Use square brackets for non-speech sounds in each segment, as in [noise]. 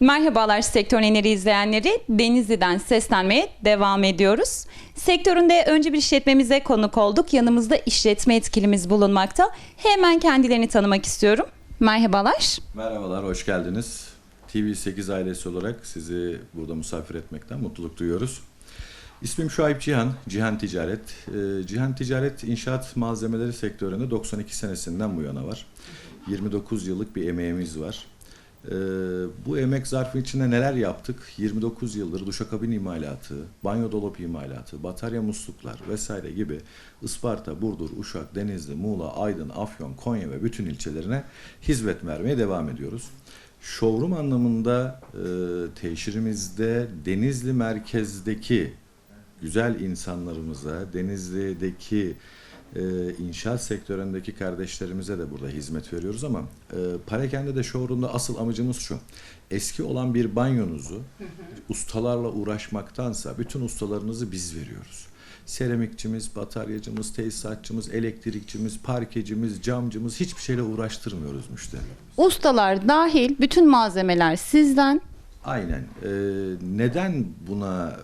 Merhabalar Sektör Eneri izleyenleri. Denizli'den seslenmeye devam ediyoruz. Sektöründe önce bir işletmemize konuk olduk. Yanımızda işletme etkilimiz bulunmakta. Hemen kendilerini tanımak istiyorum. Merhabalar. Merhabalar, hoş geldiniz. TV8 ailesi olarak sizi burada misafir etmekten mutluluk duyuyoruz. İsmim Şuayb Cihan, Cihan Ticaret. Ee, Cihan Ticaret inşaat malzemeleri sektöründe 92 senesinden bu yana var. 29 yıllık bir emeğimiz var. Ee, bu emek zarfı içinde neler yaptık? 29 yıldır duşakabin imalatı, banyo dolap imalatı, batarya musluklar vesaire gibi Isparta, Burdur, Uşak, Denizli, Muğla, Aydın, Afyon, Konya ve bütün ilçelerine hizmet vermeye devam ediyoruz. Showroom anlamında e, teşhirimizde Denizli merkezdeki güzel insanlarımıza, Denizli'deki e, inşaat sektöründeki kardeşlerimize de burada hizmet veriyoruz ama e, Parakende de showroom'da asıl amacımız şu. Eski olan bir banyonuzu ustalarla uğraşmaktansa bütün ustalarınızı biz veriyoruz. Seramikçimiz, bataryacımız, tesisatçımız, elektrikçimiz, parkecimiz, camcımız hiçbir şeyle uğraştırmıyoruz müşterilerimizi. Ustalar dahil bütün malzemeler sizden. Aynen. Ee, neden buna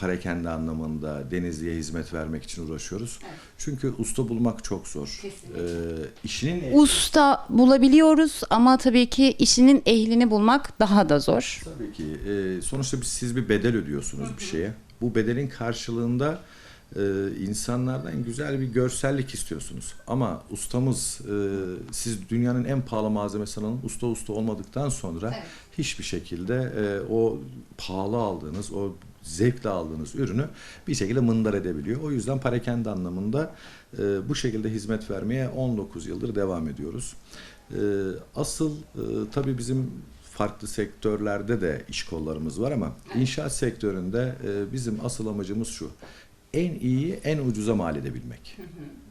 parakende anlamında Denizli'ye hizmet vermek için uğraşıyoruz? Çünkü usta bulmak çok zor. Ee, işinin Usta bulabiliyoruz ama tabii ki işinin ehlini bulmak daha da zor. tabii ki e, sonuçta siz bir bedel ödüyorsunuz bir şeye. Bu bedelin karşılığında e, insanlardan güzel bir görsellik istiyorsunuz. Ama ustamız e, siz dünyanın en pahalı malzemesini alın usta usta olmadıktan sonra hiçbir şekilde e, o pahalı aldığınız o zevkle aldığınız ürünü bir şekilde mındar edebiliyor. O yüzden parakende anlamında e, bu şekilde hizmet vermeye 19 yıldır devam ediyoruz. E, asıl e, tabii bizim farklı sektörlerde de iş kollarımız var ama inşaat sektöründe e, bizim asıl amacımız şu. En iyi, en ucuza mal edebilmek.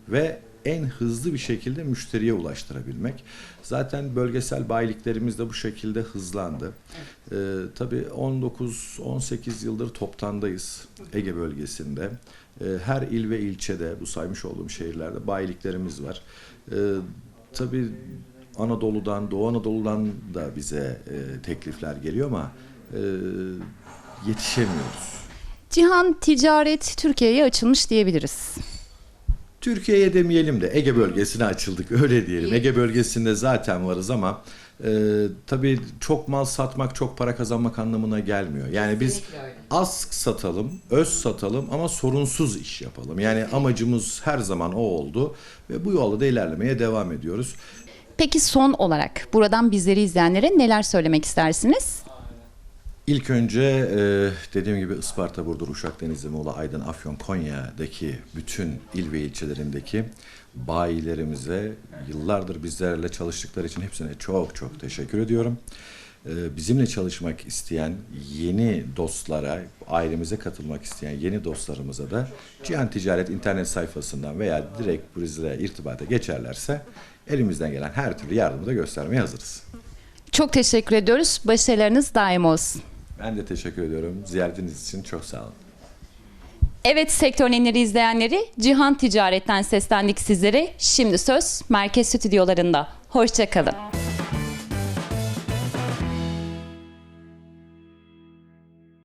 Ve en hızlı bir şekilde müşteriye ulaştırabilmek. Zaten bölgesel bayiliklerimiz de bu şekilde hızlandı. Ee, tabii 19-18 yıldır toptandayız Ege bölgesinde. Ee, her il ve ilçede bu saymış olduğum şehirlerde bayiliklerimiz var. Ee, tabii Anadolu'dan, Doğu Anadolu'dan da bize e, teklifler geliyor ama e, yetişemiyoruz. Cihan Ticaret Türkiye'ye açılmış diyebiliriz. Türkiye'ye demeyelim de Ege bölgesine açıldık [laughs] öyle diyelim. Ege bölgesinde zaten varız ama e, tabii çok mal satmak çok para kazanmak anlamına gelmiyor. Yani biz az satalım, öz satalım ama sorunsuz iş yapalım. Yani amacımız her zaman o oldu ve bu yolda da ilerlemeye devam ediyoruz. Peki son olarak buradan bizleri izleyenlere neler söylemek istersiniz? İlk önce e, dediğim gibi Isparta, Burdur, Uşak, Denizli, Muğla, Aydın, Afyon, Konya'daki bütün il ve ilçelerindeki bayilerimize yıllardır bizlerle çalıştıkları için hepsine çok çok teşekkür ediyorum. E, bizimle çalışmak isteyen yeni dostlara, ailemize katılmak isteyen yeni dostlarımıza da Cihan Ticaret internet sayfasından veya direkt bizle irtibata geçerlerse elimizden gelen her türlü yardımı da göstermeye hazırız. Çok teşekkür ediyoruz. Başarılarınız daim olsun. Ben de teşekkür ediyorum. Ziyaretiniz için çok sağ olun. Evet sektör enleri izleyenleri Cihan Ticaret'ten seslendik sizlere. Şimdi söz merkez stüdyolarında. Hoşçakalın.